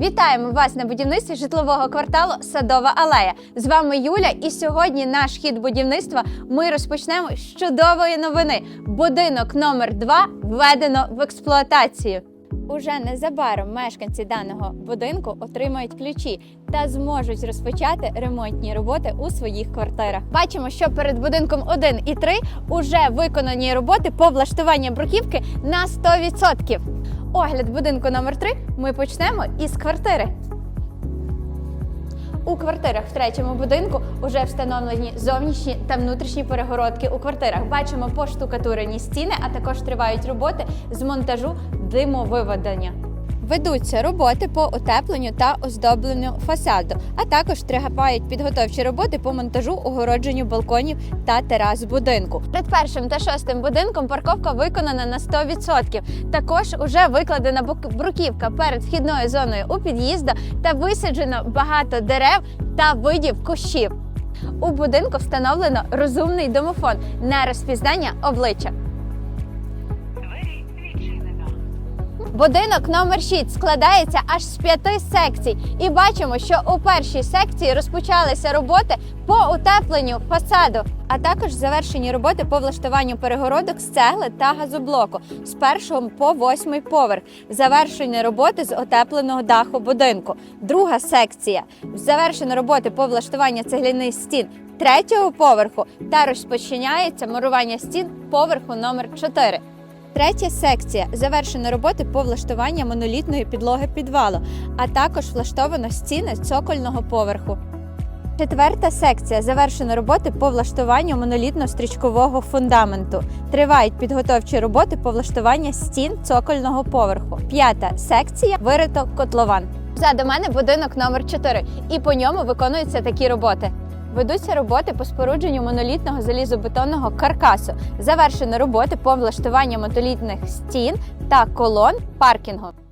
Вітаємо вас на будівництві житлового кварталу Садова алея. З вами Юля, і сьогодні наш хід будівництва ми розпочнемо з чудової новини. Будинок номер 2 введено в експлуатацію. Уже незабаром мешканці даного будинку отримають ключі та зможуть розпочати ремонтні роботи у своїх квартирах. Бачимо, що перед будинком 1 і 3 уже виконані роботи по влаштуванню бруківки на 100%. Огляд будинку номер 3 ми почнемо із квартири. У квартирах в третьому будинку вже встановлені зовнішні та внутрішні перегородки у квартирах. Бачимо поштукатурені стіни, а також тривають роботи з монтажу димовиведення. Ведуться роботи по утепленню та оздобленню фасаду, а також тривають підготовчі роботи по монтажу огородженню балконів та терас будинку. Перед першим та шостим будинком парковка виконана на 100%. Також уже викладена бруківка перед вхідною зоною у під'їзду та висаджено багато дерев та видів кущів. У будинку встановлено розумний домофон на розпізнання обличчя. Будинок номер 6 складається аж з п'яти секцій, і бачимо, що у першій секції розпочалися роботи по утепленню фасаду, а також завершені роботи по влаштуванню перегородок з цегли та газоблоку з першого по восьмий поверх. Завершені роботи з утепленого даху будинку. Друга секція завершені роботи по влаштуванню цегляних стін третього поверху та розпочинається мурування стін поверху номер 4. Третя секція завершено роботи по влаштуванню монолітної підлоги підвалу, а також влаштовано стіни цокольного поверху. Четверта секція завершено роботи по влаштуванню монолітно-стрічкового фундаменту. Тривають підготовчі роботи по влаштуванню стін цокольного поверху. П'ята секція вирито котлован. Позаду мене будинок номер 4 і по ньому виконуються такі роботи. Ведуться роботи по спорудженню монолітного залізобетонного каркасу. Завершено роботи по влаштуванню монолітних стін та колон паркінгу.